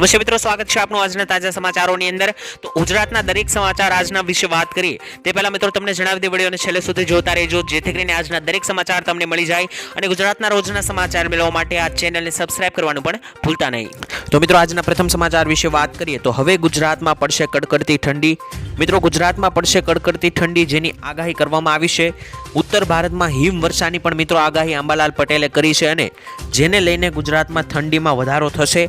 નમસ્તે મિત્રો સ્વાગત છે આપનું આજના તાજા સમાચારોની અંદર. તો ગુજરાતના દરેક સમાચાર આજના વિશે વાત કરીએ. તે પહેલાં મિત્રો તમને જણાવી દે વિડીયોને છેલ્લે સુધી જોતા રહેજો, જેથી કરીને આજના દરેક સમાચાર તમને મળી જાય અને ગુજરાતના રોજના સમાચાર મેળવવા માટે આ ચેનલને સબસ્ક્રાઇબ કરવાનું પણ ભૂલતા નહીં. તો મિત્રો આજના પ્રથમ સમાચાર વિશે વાત કરીએ તો હવે ગુજરાતમાં પડશે કડકડતી ઠંડી. મિત્રો ગુજરાતમાં પડશે કડકડતી ઠંડી જેની આગાહી કરવામાં આવી છે. ઉત્તર ભારતમાં હિમવર્ષાની પણ મિત્રો આગાહી આંબાલાલ પટેલે કરી છે અને જેને લઈને ગુજરાતમાં ઠંડીમાં વધારો થશે.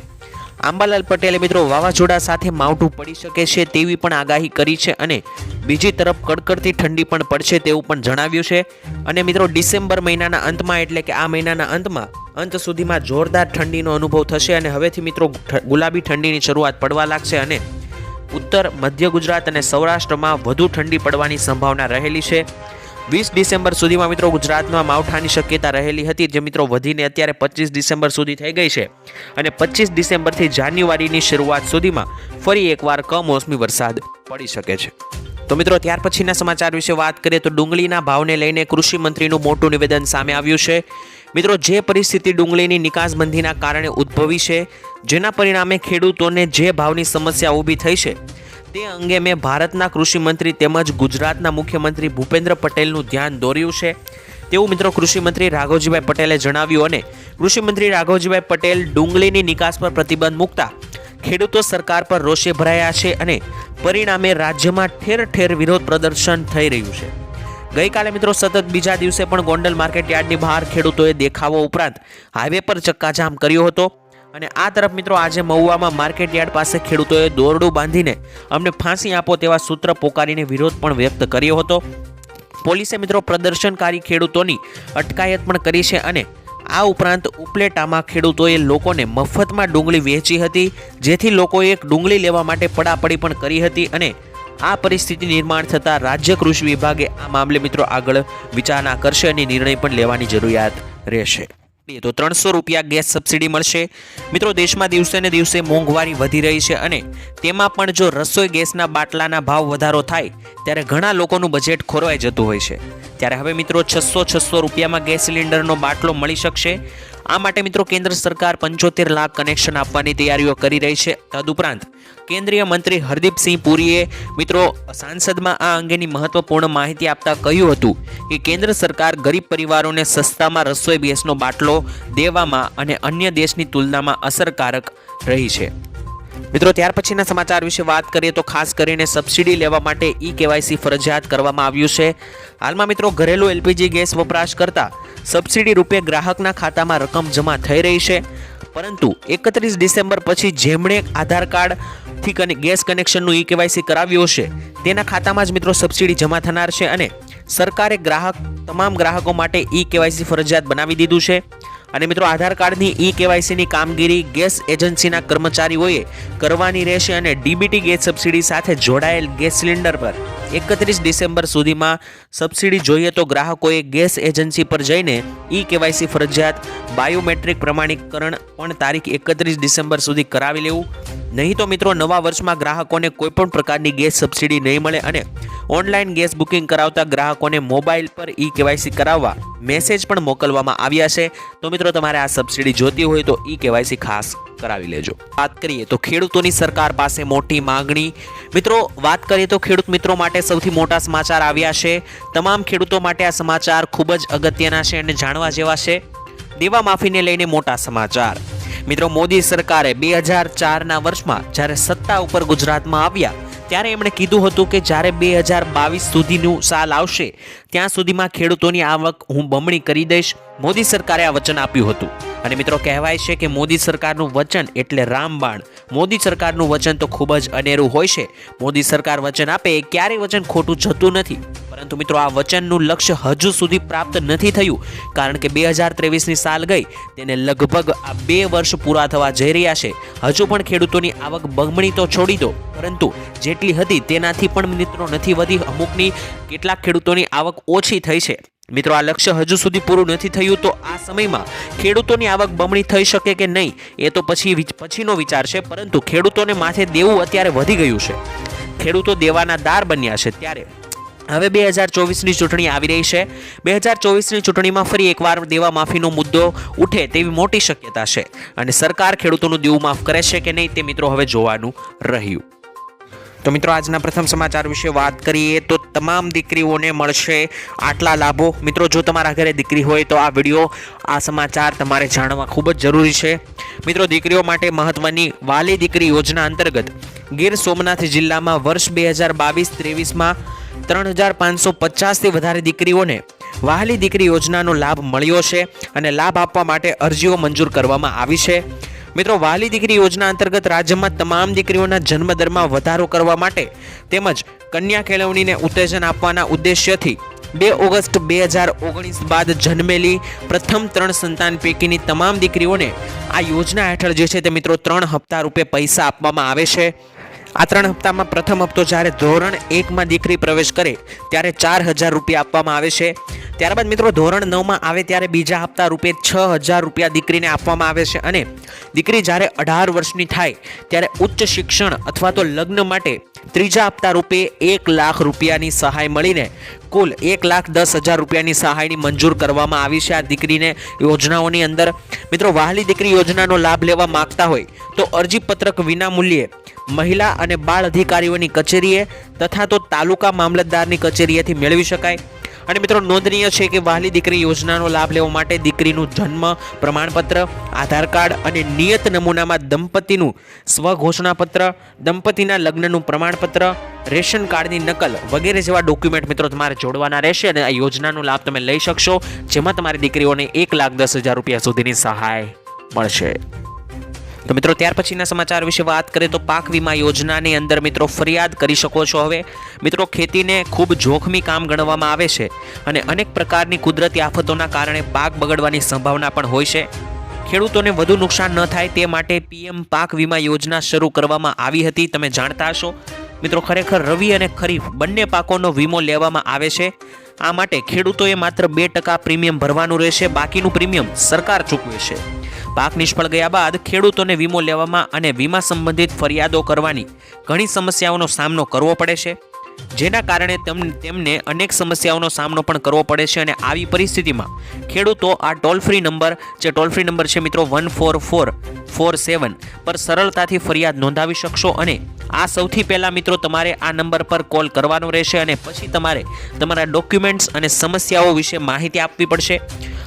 આંબાલાલ પટેલે મિત્રો વાવાઝોડા સાથે માવઠું પડી શકે છે તેવી પણ આગાહી કરી છે અને બીજી તરફ કડકડતી ઠંડી પણ પડશે તેવું પણ જણાવ્યું છે. અને મિત્રો ડિસેમ્બર મહિનાના અંતમાં એટલે કે આ મહિનાના અંતમાં અંત સુધીમાં જોરદાર ઠંડીનો અનુભવ થશે અને હવેથી મિત્રો ગુલાબી ઠંડીની શરૂઆત પડવા લાગશે અને ઉત્તર મધ્ય ગુજરાત અને સૌરાષ્ટ્રમાં વધુ ઠંડી પડવાની સંભાવના રહેલી છે. વીસ ડિસેમ્બર સુધીમાં મિત્રો ગુજરાતમાં માવઠાની શક્યતા રહેલી હતી, જે મિત્રો વધીને અત્યારે પચીસ ડિસેમ્બર સુધી થઈ ગઈ છે. અને પચીસ ડિસેમ્બરથી જાન્યુઆરીની શરૂઆત સુધીમાં ફરી એકવાર કમોસમી વરસાદ પડી શકે છે. તો મિત્રો, ત્યાર પછીના સમાચાર વિશે વાત કરીએ તો ડુંગળીના ભાવને લઈને કૃષિ મંત્રીનું મોટું નિવેદન સામે આવ્યું છે. મિત્રો, જે પરિસ્થિતિ ડુંગળીની નિકાસબંધીના કારણે ઉદ્ભવી છે, જેના પરિણામે ખેડૂતોને જે ભાવની સમસ્યા ઊભી થઈ છે તે અંગે મેં ભારતના કૃષિમંત્રી તેમજ ગુજરાતના મુખ્યમંત્રી ભૂપેન્દ્ર પટેલનું ધ્યાન દોર્યું છે. તેવું મિત્રો કૃષિમંત્રી રાઘવજીભાઈ પટેલે જણાવ્યું અને કૃષિમંત્રી રાઘવજીભાઈ પટેલ ડુંગળીની નિકાસ પર પ્રતિબંધ મૂકતા ખેડૂતો સરકાર પર રોષે ભરાયા છે અને પરિણામે રાજ્યમાં ઠેર ઠેર વિરોધ પ્રદર્શન થઈ રહ્યું છે. ગઈકાલે મિત્રો સતત બીજા દિવસે પણ ગોંડલ માર્કેટ યાર્ડની બહાર ખેડૂતોએ દેખાવો ઉપરાંત હાઈવે પર ચક્કાજામ કર્યો હતો. અને આ તરફ મિત્રો આજે મહુવામાં માર્કેટ યાર્ડ પાસે ખેડૂતોએ દોરડું બાંધીને અમને ફાંસી આપો તેવા સૂત્ર પોકારીને વિરોધ પણ વ્યક્ત કર્યો હતો. પોલીસે મિત્રો પ્રદર્શનકારી ખેડૂતોની અટકાયત પણ કરી છે અને આ ઉપરાંત ઉપલેટામાં ખેડૂતોએ લોકોને મફતમાં ડુંગળી વેચી હતી, જેથી લોકોએ ડુંગળી લેવા માટે પડાપડી પણ કરી હતી અને આ પરિસ્થિતિ નિર્માણ થતાં રાજ્ય કૃષિ વિભાગે આ મામલે મિત્રો આગળ વિચારણા કરશે અને નિર્ણય પણ લેવાની જરૂરિયાત રહેશે. તો ત્રણસો રૂપિયા ગેસ સબસિડી મળશે. મિત્રો, દેશમાં દિવસે ને દિવસે મોંઘવારી વધી રહી છે અને તેમાં પણ જો રસોઈ ગેસના બાટલાના ભાવ વધારો થાય, ત્યારે ઘણા લોકોનું બજેટ ખોરવાઈ જતું હોય છે. ત્યારે હવે મિત્રો, છસો છસો રૂપિયામાં ગેસ સિલિન્ડરનો બાટલો મળી શકશે. આ માટે મિત્રો કેન્દ્ર સરકાર પંચોતેર લાખ કનેક્શન આપવાની તૈયારીઓ કરી રહી છે. તદુપરાંત કેન્દ્રીય મંત્રી હરદીપસિંહ પુરીએ મિત્રો સાંસદમાં આ અંગેની મહત્વપૂર્ણ માહિતી આપતા કહ્યું હતું કે કેન્દ્ર સરકાર ગરીબ પરિવારોને સસ્તામાં રસોઈ ગેસનો બાટલો દેવામાં અને અન્ય દેશની તુલનામાં અસરકારક રહી છે. મિત્રો, ત્યાર પછીના સમાચાર વિશે વાત કરીએ તો ખાસ કરીને સબસિડી લેવા માટે ઈ કેવાયસી ફરજિયાત કરવામાં આવ્યું છે. હાલમાં મિત્રો, ઘરેલું એલપીજી ગેસ વપરાશ કરતા સબસિડી રૂપે ગ્રાહકના ખાતામાં રકમ જમા થઈ રહી છે. પરંતુ એકત્રીસ ડિસેમ્બર પછી જેમણે આધાર કાર્ડથી કને, ગેસ કનેક્શનનું ઈ કેવાયસી કરાવ્યું હશે, તેના ખાતામાં જ મિત્રો સબસિડી જમા થનાર છે અને સરકારે ગ્રાહક, તમામ ગ્રાહકો માટે ઈ કેવાયસી ફરજિયાત બનાવી દીધું છે. અને મિત્રો, આધાર કાર્ડની ઈ કેવાયસીની કામગીરી ગેસ એજન્સીના કર્મચારીઓએ કરવાની રહેશે અને ડીબીટી ગેસ સબસિડી સાથે જોડાયેલ ગેસ સિલિન્ડર પર. એકત્રીસ ડિસેમ્બર સુધીમાં સબસિડી જોઈએ તો ગ્રાહકોએ ગેસ એજન્સી પર જઈને ઈ કેવાયસી ફરજિયાત બાયોમેટ્રિક પ્રમાણીકરણ પણ તારીખ એકત્રીસ ડિસેમ્બર સુધી કરાવી લેવું. નહીં તો મિત્રો, નવા વર્ષમાં ગ્રાહકોને કોઈપણ પ્રકારની ગેસ સબસિડી નહીં મળે અને ઓનલાઈન ગેસ બુકિંગ કરાવતા ગ્રાહકોને મોબાઈલ પર ઈ કેવાયસી કરાવવા મેસેજ પણ મોકલવામાં આવ્યા છે. તો મિત્રો, તમારે આ સબસિડી જોતી હોય તો ઈ કેવાયસી ખાસ કરાવી લેજો. વાત કરીએ તો ખેડૂતોની સરકાર પાસે મોટી માંગણી. મિત્રો, વાત કરીએ તો ખેડૂત મિત્રો માટે સૌથી મોટા સમાચાર આવ્યા છે. તમામ ખેડૂતો માટે આ સમાચાર ખૂબ જ અગત્યના છે અને જાણવા જેવા છે. દેવા માફીને લઈને મોટા સમાચાર. મિત્રો, મોદી સરકારે બે હજાર ચારના વર્ષમાં જ્યારે સત્તા ઉપર ગુજરાતમાં આવ્યા, ત્યારે એમણે કીધું હતું કે જ્યારે બે હજાર બાવીસ સુધીનું સાલ આવશે, ત્યાં સુધીમાં ખેડૂતોની આવક હું બમણી કરી દઈશ. મોદી સરકારે આ વચન આપ્યું હતું. અને મિત્રો, કહેવાય છે કે મોદી સરકારનું વચન એટલે રામબાણ. મોદી સરકારનું વચન તો ખૂબ જ અનેરું હોય છે. મોદી સરકાર વચન આપે એ ક્યારેય વચન ખોટું જતું નથી. પરંતુ મિત્રો, આ વચનનું લક્ષ્ય હજુ સુધી પ્રાપ્ત નથી થયું, કારણ કે બે હજાર ત્રેવીસની સાલ ગઈ, તેને લગભગ આ બે વર્ષ પૂરા થવા જઈ રહ્યા છે. હજુ પણ ખેડૂતોની આવક બમણી તો છોડી દો, પરંતુ જેટલી હતી તેનાથી પણ મિત્રો નથી વધી અમુકની, કેટલાક ખેડૂતોની આવક ઓછી થઈ છે. મિત્રો, આ લક્ષ્ય હજુ સુધી પૂરું નથી થયું, તો આ સમયમાં ખેડૂતોની આવક બમણી થઈ શકે કે નહીં, એ તો પછી પછીનો વિચાર છે, પરંતુ ખેડૂતોને માથે દેવું અત્યારે વધી ગયું છે. ખેડૂતો દેવાના દાર બન્યા છે ત્યારે હવે બે હજાર ચોવીસની ચૂંટણી આવી રહી છે. બે હજાર ચોવીસની ચૂંટણીમાં ફરી એકવાર દેવા માફીનો મુદ્દો ઉઠે તેવી મોટી શક્યતા છે. અને સરકાર ખેડૂતોનું દેવું માફ કરે છે કે નહીં તે મિત્રો હવે જોવાનું રહ્યું. તો મિત્રો, આજના પ્રથમ સમાચાર વિશે વાત કરીએ તો તમામ દીકરીઓને મળશે આટલા લાભો. મિત્રો, જો તમારા ઘરે દીકરી હોય તો આ વીડિયો, આ સમાચાર તમારે જાણવા ખૂબ જ જરૂરી છે. મિત્રો, દીકરીઓ માટે મહત્વની વાલી દીકરી યોજના અંતર્ગત ગીર સોમનાથ જિલ્લામાં વર્ષ બે હજાર બાવીસ ત્રેવીસમાં ત્રણ હજાર પાંચસો પચાસથી વધારે દીકરીઓને વહાલી દીકરી યોજનાનો લાભ મળ્યો છે અને લાભ આપવા માટે અરજીઓ મંજૂર કરવામાં આવી છે. મિત્રો, વહાલી દીકરી યોજના અંતર્ગત રાજ્યમાં તમામ દીકરીઓના જન્મદરમાં વધારો કરવા માટે તેમજ કન્યા કેળવણીને ઉત્તેજન આપવાના ઉદ્દેશ્યથી બે ઓગસ્ટ બે હજાર ઓગણીસ બાદ જન્મેલી પ્રથમ ત્રણ સંતાન પૈકીની તમામ દીકરીઓને આ યોજના હેઠળ જે છે તે મિત્રો ત્રણ હપ્તા રૂપે પૈસા આપવામાં આવે છે. આ ત્રણ હપ્તામાં પ્રથમ હપ્તો જ્યારે ધોરણ એકમાં દીકરી પ્રવેશ કરે, ત્યારે ચાર હજાર રૂપિયા આપવામાં આવે છે. ત્યારબાદ મિત્રો ધોરણ નવમાં આવે ત્યારે બીજા હપ્તા રૂપે છ હજાર રૂપિયા દીકરીને આપવામાં આવે છે અને દીકરી જ્યારે અઢાર વર્ષની થાય ત્યારે ઉચ્ચ શિક્ષણ અથવા તો લગ્ન માટે ત્રીજા હપ્તા રૂપે એક લાખ રૂપિયાની સહાય મળીને કુલ એક લાખ દસ હજાર રૂપિયાની સહાયની મંજૂર કરવામાં આવી છે આ દીકરીને યોજનાઓની અંદર. મિત્રો, વહાલી દીકરી યોજનાનો લાભ લેવા માંગતા હોય તો અરજીપત્રક વિના મૂલ્યે મહિલા અને બાળ અધિકારીઓની કચેરીએ તથા તો તાલુકા મામલતદારની કચેરીએથી મેળવી શકાય. અને મિત્રો, નોંધનીય છે કે વહાલી દીકરી યોજનાનો લાભ લેવા માટે દીકરીનું જન્મ પ્રમાણપત્ર, આધાર કાર્ડ અને નિયત નમૂનામાં દંપતીનું સ્વઘોષણાપત્ર, દંપતીના લગ્નનું પ્રમાણપત્ર, રેશન કાર્ડની નકલ વગેરે જેવા ડોક્યુમેન્ટ મિત્રો તમારે જોડવાના રહેશે અને આ યોજનાનો લાભ તમે લઈ શકશો, જેમાં તમારી દીકરીઓને એક લાખ દસ હજાર રૂપિયા સુધીની સહાય મળશે. તો મિત્રો, ત્યાર પછીના સમાચાર વિશે વાત કરીએ તો પાક વીમા યોજનાની અંદર મિત્રો ફરિયાદ કરી શકો છો હવે. મિત્રો, ખેતીને ખૂબ જોખમી કામ ગણવામાં આવે છે અને અનેક પ્રકારની કુદરતી આફતોના કારણે પાક બગડવાની સંભાવના પણ હોય છે. ખેડૂતોને વધુ નુકસાન ન થાય તે માટે પીએમ પાક વીમા યોજના શરૂ કરવામાં આવી હતી. તમે જાણતા હશો. મિત્રો, ખરેખર રવિ અને ખરીફ બંને પાકોનો વીમો લેવામાં આવે છે. આ માટે ખેડૂતોએ માત્ર બે ટકા પ્રીમિયમ ભરવાનું રહેશે. બાકીનું પ્રીમિયમ સરકાર ચૂકવે છે. પાક નિષ્ફળ ગયા બાદ ખેડૂતોને વીમો લેવામાં અને વીમા સંબંધિત ફરિયાદો કરવાની ઘણી સમસ્યાઓનો સામનો કરવો પડે છે. જેના કારણે તેમ- તેમને અનેક સમસ્યાઓનો સામનો પણ કરવો પડે છે અને આવી પરિસ્થિતિમાં ખેડૂતો આ ટોલ ફ્રી નંબર જે ટોલ ફ્રી નંબર છે મિત્રો one four four four seven પર સરળતાથી ફરિયાદ નોંધાવી શકશો અને આ સૌથી પહેલાં મિત્રો તમારે આ નંબર પર કોલ કરવાનો રહેશે અને પછી તમારે તમારા ડોક્યુમેન્ટ્સ અને સમસ્યાઓ વિશે માહિતી આપવી પડશે.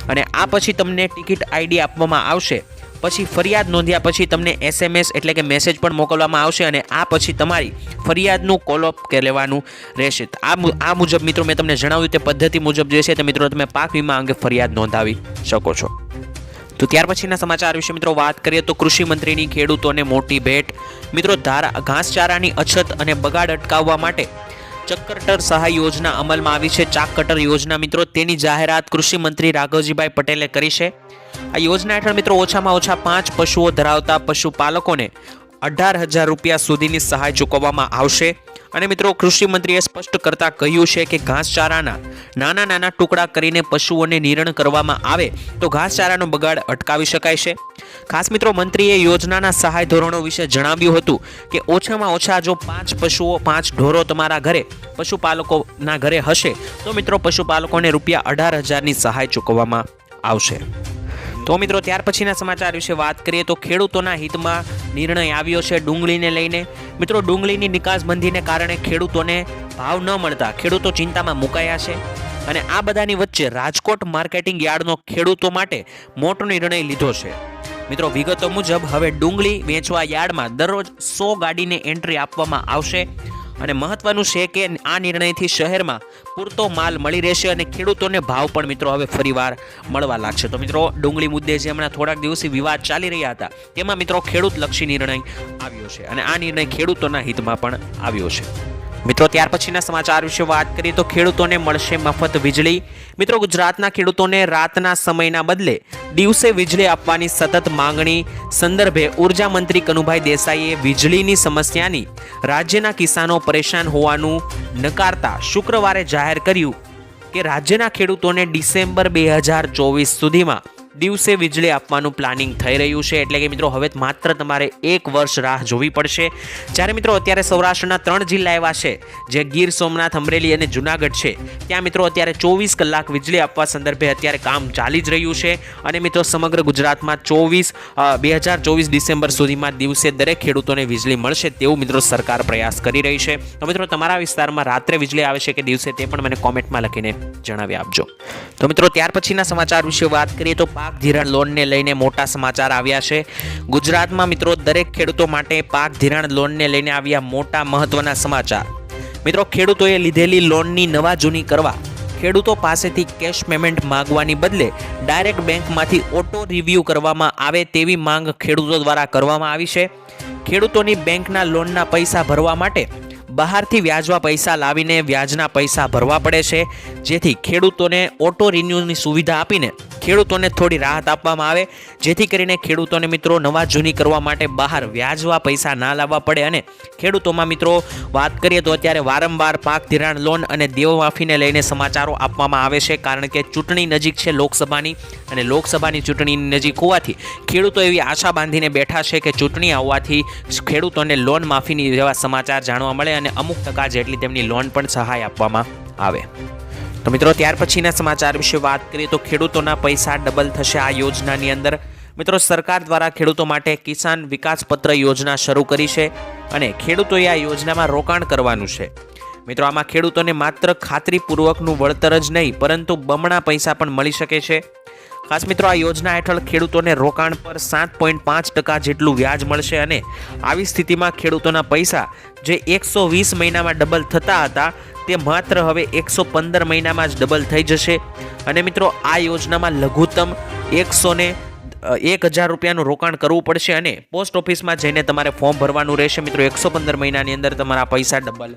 અને આ પછી તમને ટિકિટ આઈડી આપવામાં આવશે. પછી ફરિયાદ નોંધ્યા પછી તમને એસએમએસ એટલે કે મેસેજ પણ મોકલવામાં આવશે અને આ પછી તમારી ફરિયાદનું કોલઅપ લેવાનું રહેશે. આ આ મુજબ મિત્રો મેં તમને જણાવ્યું તે પદ્ધતિ મુજબ જે છે તે મિત્રો તમે પાક વીમા અંગે ફરિયાદ નોંધાવી શકો છો. તો ત્યાર પછીના સમાચાર વિશે મિત્રો વાત કરીએ તો કૃષિ મંત્રીની ખેડૂતોને મોટી ભેટ. મિત્રો ધારા, ઘાસચારાની અછત અને બગાડ અટકાવવા માટે ચક્કરટર સહાય યોજના અમલમાં આવી છે. ચાક કટર યોજના મિત્રો, તેની જાહેરાત કૃષિ મંત્રી રાઘવજીભાઈ પટેલે કરી છે. આ યોજના હેઠળ મિત્રો ઓછામાં ઓછા પાંચ પશુઓ ધરાવતા પશુપાલકોને અઢાર હજાર રૂપિયા સુધીની સહાય ચૂકવવામાં આવશે. અને મિત્રો, કૃષિ મંત્રીએ સ્પષ્ટ કરતા કહ્યું છે કે ઘાસચારાના નાના નાના ટુકડા કરીને પશુઓને નિરણ કરવામાં આવે તો ઘાસચારાનો બગાડ અટકાવી શકાય છે. ખાસ મિત્રો, મંત્રીએ યોજનાના સહાય ધોરણો વિશે જણાવ્યું હતું કે ઓછામાં ઓછા જો પાંચ પશુઓ, પાંચ ઢોરો તમારા ઘરે, પશુપાલકોના ઘરે હશે તો મિત્રો, પશુપાલકોને રૂપિયા અઢાર હજારની સહાય ચૂકવવામાં આવશે. તો મિત્રો, ત્યાર પછીના સમાચાર વિશે વાત કરીએ તો ખેડૂતોના હિતમાં નિર્ણય આવ્યો છે ડુંગળીને લઈને. મિત્રો, ડુંગળીની નિકાસબંધીને કારણે ખેડૂતોને ભાવ ન મળતા ખેડૂતો ચિંતામાં મુકાયા છે. અને આ બધાની વચ્ચે રાજકોટ માર્કેટિંગ યાર્ડનો ખેડૂતો માટે મોટો નિર્ણય લીધો છે. મિત્રો, વિગતો મુજબ હવે ડુંગળી વેચવા યાર્ડમાં દરરોજ સો ગાડીને એન્ટ્રી આપવામાં આવશે. અને મહત્વનું છે કે આ નિર્ણયથી શહેરમાં પૂરતો માલ મળી રહેશે અને ખેડૂતોને ભાવ પણ મિત્રો હવે ફરીવાર મળવા લાગશે. તો મિત્રો, ડુંગળી મુદ્દે જે હમણાં થોડાક દિવસથી વિવાદ ચાલી રહ્યા હતા, તેમાં મિત્રો ખેડૂત લક્ષી નિર્ણય આવ્યો છે અને આ નિર્ણય ખેડૂતોના હિતમાં પણ આવ્યો છે. મિત્રો, ત્યાર પછીના સમાચાર વિશે વાત કરીએ તો ખેડૂતોને મળશે મફત વીજળી. મિત્રો, ગુજરાતના ખેડૂતોને રાતના સમયના બદલે દિવસે વીજળી આપવાની સતત માંગણી. સંદર્ભે ઊર્જા મંત્રી કનુભાઈ દેસાઈએ વીજળીની સમસ્યાની રાજ્યના કિસાનો પરેશાન હોવાનું નકારતા શુક્રવારે જાહેર કર્યું કે રાજ્યના ખેડૂતોને ડિસેમ્બર બે હજાર ચોવીસ સુધીમાં દિવસે વીજળી આપવાનું પ્લાનિંગ થઈ રહ્યું છે. એટલે કે મિત્રો, હવે માત્ર તમારે એક વર્ષ રાહ જોવી પડશે. જ્યારે મિત્રો, અત્યારે સૌરાષ્ટ્રના ત્રણ જિલ્લા એવા છે, જે ગીર સોમનાથ, અમરેલી અને જુનાગઢ છે, ત્યાં મિત્રો, અત્યારે ચોવીસ કલાક વીજળી આપવા સંદર્ભે અત્યારે કામ ચાલી જ રહ્યું છે. અને મિત્રો, સમગ્ર ગુજરાતમાં ચોવીસ બે હજાર ચોવીસ ડિસેમ્બર સુધીમાં દિવસે દરેક ખેડૂતોને વીજળી મળશે તેવું મિત્રો સરકાર પ્રયાસ કરી રહી છે. તો મિત્રો, તમારા વિસ્તારમાં રાત્રે વીજળી આવે છે કે દિવસે તે પણ મને કોમેન્ટમાં લખીને જણાવી આપજો. તો મિત્રો, ત્યાર પછીના સમાચાર વિશે વાત કરીએ તો પાક ધિરાણ લોનને લઈને મોટા સમાચાર આવ્યા છે. ગુજરાતમાં મિત્રો દરેક ખેડૂતો માટે પાક ધિરાણ લોનને લઈને આવ્યા મોટા મહત્વના સમાચાર. મિત્રો ખેડૂતોએ લીધેલી લોનની નવા જૂની કરવા ખેડૂતો પાસેથી કેશ પેમેન્ટ માંગવાની બદલે ડાયરેક્ટ બેંકમાંથી ઓટો રિવ્યૂ કરવામાં આવે તેવી માંગ ખેડૂતો દ્વારા કરવામાં આવી છે. ખેડૂતોની બેંકના લોનના પૈસા ભરવા માટે બહારથી વ્યાજવા પૈસા લાવીને વ્યાજના પૈસા ભરવા પડે છે. જેથી ખેડૂતોને ઓટો રિન્યૂની સુવિધા આપીને ખેડૂતોને થોડી રાહત આપવામાં આવે. જેથી કરીને ખેડૂતોને મિત્રો નવા જૂની કરવા માટે બહાર વ્યાજવા પૈસા ના લાવવા પડે અને ખેડૂતોમાં મિત્રો વાત કરીએ તો અત્યારે વારંવાર પાક ધિરાણ લોન અને દેવમાફીને લઈને સમાચારો આપવામાં આવે છે. કારણ કે ચૂંટણી નજીક છે લોકસભાની અને લોકસભાની ચૂંટણીની નજીક હોવાથી ખેડૂતો એવી આશા બાંધીને બેઠા છે કે ચૂંટણી આવવાથી ખેડૂતોને લોન માફીની જેવા સમાચાર જાણવા મળે અને અમુક ટકા જેટલી તેમની લોન પણ સહાય આપવામાં આવે. તો મિત્રો, ત્યાર પછીના સમાચાર વિશે વાત કરીએ તો ખેડૂતોના પૈસા ડબલ થશે આ યોજનાની અંદર. મિત્રો, સરકાર દ્વારા ખેડૂતો માટે કિસાન વિકાસ પત્ર યોજના શરૂ કરી છે અને ખેડૂતોએ આ યોજનામાં રોકાણ કરવાનું છે. મિત્રો, આમાં ખેડૂતોને માત્ર ખાતરીપૂર્વકનું વળતર જ નહીં, પરંતુ બમણા પૈસા પણ મળી શકે છે. ખાસ મિત્રો, આ યોજના હેઠળ ખેડૂતોને રોકાણ પર સાત પોઈન્ટ પાંચ ટકા જેટલું વ્યાજ મળશે અને આવી સ્થિતિમાં ખેડૂતોના પૈસા જે એકસો વીસ મહિનામાં ડબલ થતા હતા તે માત્ર હવે એકસો પંદર મહિનામાં જ ડબલ થઈ જશે. અને મિત્રો, આ યોજનામાં લઘુત્તમ એકસો એક હજાર રૂપિયાનું રોકાણ કરવું પડશે અને પોસ્ટ ઓફિસમાં જઈને તમારે ફોર્મ ભરવાનું રહેશે. મિત્રો, એકસો પંદર મહિનાની અંદર તમારા પૈસા ડબલ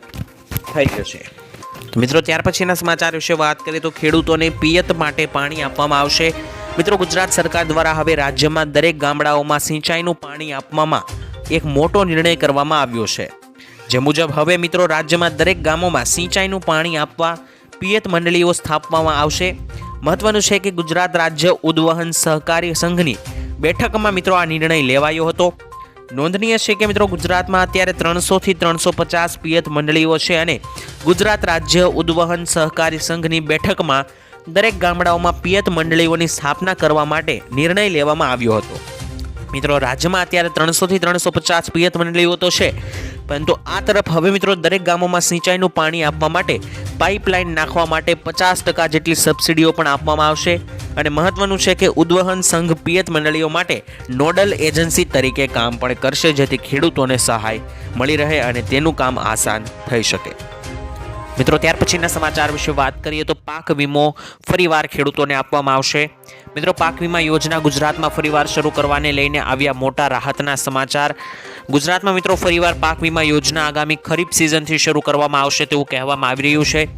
થઈ જશે. મિત્રો, ત્યાર પછીના સમાચાર વિશે વાત કરીએ તો ખેડૂતોને પિયત માટે પાણી આપવામાં આવશે. મિત્રો, ગુજરાત સરકાર દ્વારા હવે રાજ્યમાં દરેક ગામડાઓમાં સિંચાઈનું પાણી આપવામાં એક મોટો નિર્ણય કરવામાં આવ્યો છે. જે મુજબ હવે મિત્રો રાજ્યમાં દરેક ગામોમાં સિંચાઈનું પાણી આપવા પિયત મંડળીઓ સ્થાપવામાં આવશે. મહત્વનું છે કે ગુજરાત રાજ્ય ઉદ્વહન સહકારી સંઘની બેઠકમાં મિત્રો આ નિર્ણય લેવાયો હતો. નોંધનીય છે કે મિત્રો ગુજરાતમાં અત્યારે ત્રણસોથી ત્રણસો પચાસ પિયત મંડળીઓ છે અને ગુજરાત રાજ્ય ઉદ્વહન સહકારી સંઘની બેઠકમાં દરેક ગામડાઓમાં પિયત મંડળીઓની સ્થાપના કરવા માટે નિર્ણય લેવામાં આવ્યો હતો. મિત્રો રાજ્યમાં અત્યારે ત્રણસોથી ત્રણસો પચાસ પિયત મંડળીઓ તો છે પરંતુ આ તરફ હવે મિત્રો દરેક ગામોમાં સિંચાઈનું પાણી આપવા માટે પાઇપલાઇન નાખવા માટે પચાસ ટકા જેટલી સબસિડીઓ પણ આપવામાં આવશે. અને મહત્વનું છે કે ઉદ્વહન સંઘ પિયત મંડળીઓ માટે નોડલ એજન્સી તરીકે કામ પણ કરશે, જેથી ખેડૂતોને સહાય મળી રહે અને તેનું કામ આસાન થઈ શકે. મિત્રો, ત્યાર પછીના સમાચાર વિશે વાત કરીએ તો પાક વીમો ફરીવાર ખેડૂતોને આપવામાં આવશે. મિત્રો, પાક વીમા યોજના ગુજરાતમાં ફરીવાર શરૂ કરવાને લઈને આવ્યા મોટા રાહતના સમાચાર. ગુજરાતમાં મિત્રો, ફરીવાર પાક વીમા યોજના આગામી ખરીફ સિઝનથી શરૂ કરવામાં આવશે તેવું કહેવામાં આવી રહ્યું છે.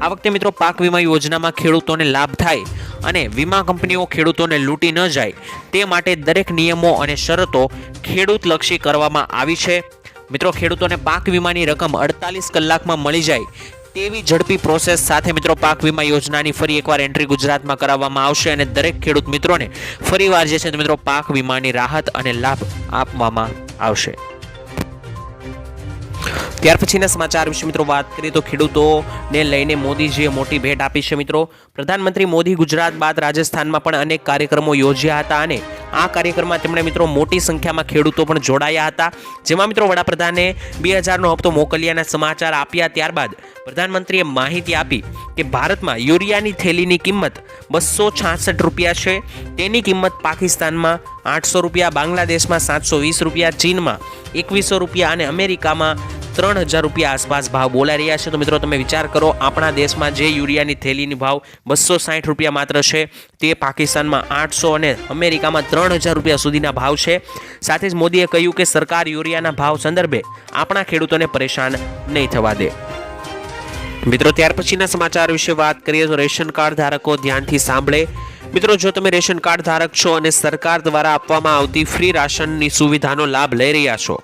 આ વખતે મિત્રો, પાક વીમા યોજનામાં ખેડૂતોને લાભ થાય અને વીમા કંપનીઓ ખેડૂતોને લૂંટી ન જાય તે માટે દરેક નિયમો અને શરતો ખેડૂતલક્ષી કરવામાં આવી છે. મિત્રો, ખેડૂતોને પાક વીમાની રકમ અડતાલીસ કલાકમાં મળી જાય તેવી ઝડપી પ્રોસેસ સાથે મિત્રો પાક વીમા યોજનાની ફરી એકવાર એન્ટ્રી ગુજરાતમાં કરાવવામાં આવશે અને દરેક ખેડૂત મિત્રોને ફરીવાર જે છે મિત્રો પાક વીમાની રાહત અને લાભ આપવામાં આવશે. ત્યાર પછીના સમાચાર વિશે મિત્રો વાત કરીએ તો ખેડૂતોને લઈને મોદીજીએ મોટી ભેટ આપી છે મિત્રો. પ્રધાનમંત્રી મોદી ગુજરાત બાદ રાજસ્થાનમાં પણ અનેક કાર્યક્રમો યોજ્યા હતા અને આ કાર્યક્રમમાં તેમણે મિત્રો મોટી સંખ્યામાં ખેડૂતો પણ જોડાયા હતા. જેમાં મિત્રો વડાપ્રધાને બે હજારનો હપ્તો મોકલ્યાના સમાચાર આપ્યા ત્યારબાદ પ્રધાનમંત્રીએ માહિતી આપી કે ભારતમાં યુરિયાની થેલીની કિંમત બસો છાસઠ રૂપિયા છે. તેની કિંમત પાકિસ્તાનમાં આઠસો રૂપિયા, બાંગ્લાદેશમાં સાતસો વીસ રૂપિયા, ચીનમાં એકવીસો રૂપિયા અને અમેરિકામાં ત્રણ હજાર રૂપિયા આસપાસ ભાવ બોલાઈ રહ્યા છે. તો મિત્રો, તમે વિચાર કરો, આપણા દેશમાં જે યુરિયાની થેલીની ભાવ બસો સાઠ રૂપિયા માત્ર છે, તે પાકિસ્તાનમાં આઠસો અને અમેરિકામાં ત્રણ હજાર રૂપિયા સુધીના ભાવ છે. સાથે જ મોદીએ કહ્યું કે સરકાર યુરિયાના ભાવ સંદર્ભે આપણા ખેડૂતોને પરેશાન નહીં થવા દે. મિત્રો, ત્યાર પછીના સમાચાર વિશે વાત કરીએ તો રેશન કાર્ડ ધારકો ધ્યાનથી સાંભળે. મિત્રો, જો તમે રેશન કાર્ડ ધારક છો અને સરકાર દ્વારા આપવામાં આવતી ફ્રી રાશનની સુવિધાનો લાભ લઈ રહ્યા છો,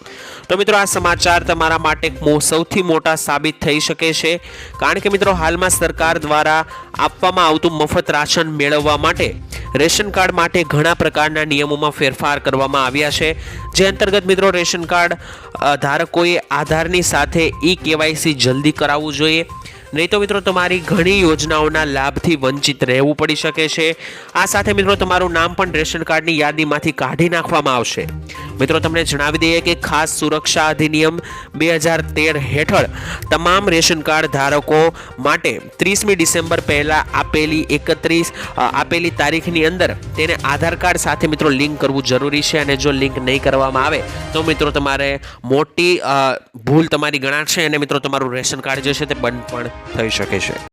તો મિત્રો, આ સમાચાર તમારા માટે સૌથી મોટા સાબિત થઈ શકે છે. કારણ કે મિત્રો, હાલમાં સરકાર દ્વારા આપવામાં આવતું મફત રાશન મેળવવા માટે રેશન કાર્ડ માટે ઘણા પ્રકારના નિયમોમાં ફેરફાર કરવામાં આવ્યા છે. જે અંતર્ગત મિત્રો, રેશન કાર્ડ ધારકોએ આધારની સાથે ઈ કેવાયસી જલ્દી કરાવવું જોઈએ. નહીં તો મિત્રો તમારી ઘણી યોજનાઓના લાભથી વંચિત રહેવું પડી શકે છે. આ સાથે મિત્રો તમારું નામ પણ રેશન કાર્ડની યાદીમાંથી કાઢી નાખવામાં આવશે. મિત્રો, તમને જણાવી દઈએ કે ખાસ સુરક્ષા અધિનિયમ બે હજાર તેર હેઠળ તમામ રેશન કાર્ડ ધારકો માટે ત્રીસમી ડિસેમ્બર પહેલાં આપેલી એકત્રીસ આપેલી તારીખની અંદર તેને આધાર કાર્ડ સાથે, મિત્રો, લિંક કરવું જરૂરી છે અને જો લિંક નહીં કરવામાં આવે તો, મિત્રો, તમારે મોટી ભૂલ તમારી ગણાશે અને, મિત્રો, તમારું રેશન કાર્ડ જે છે તે બંધ પણ થઈ શકે છે.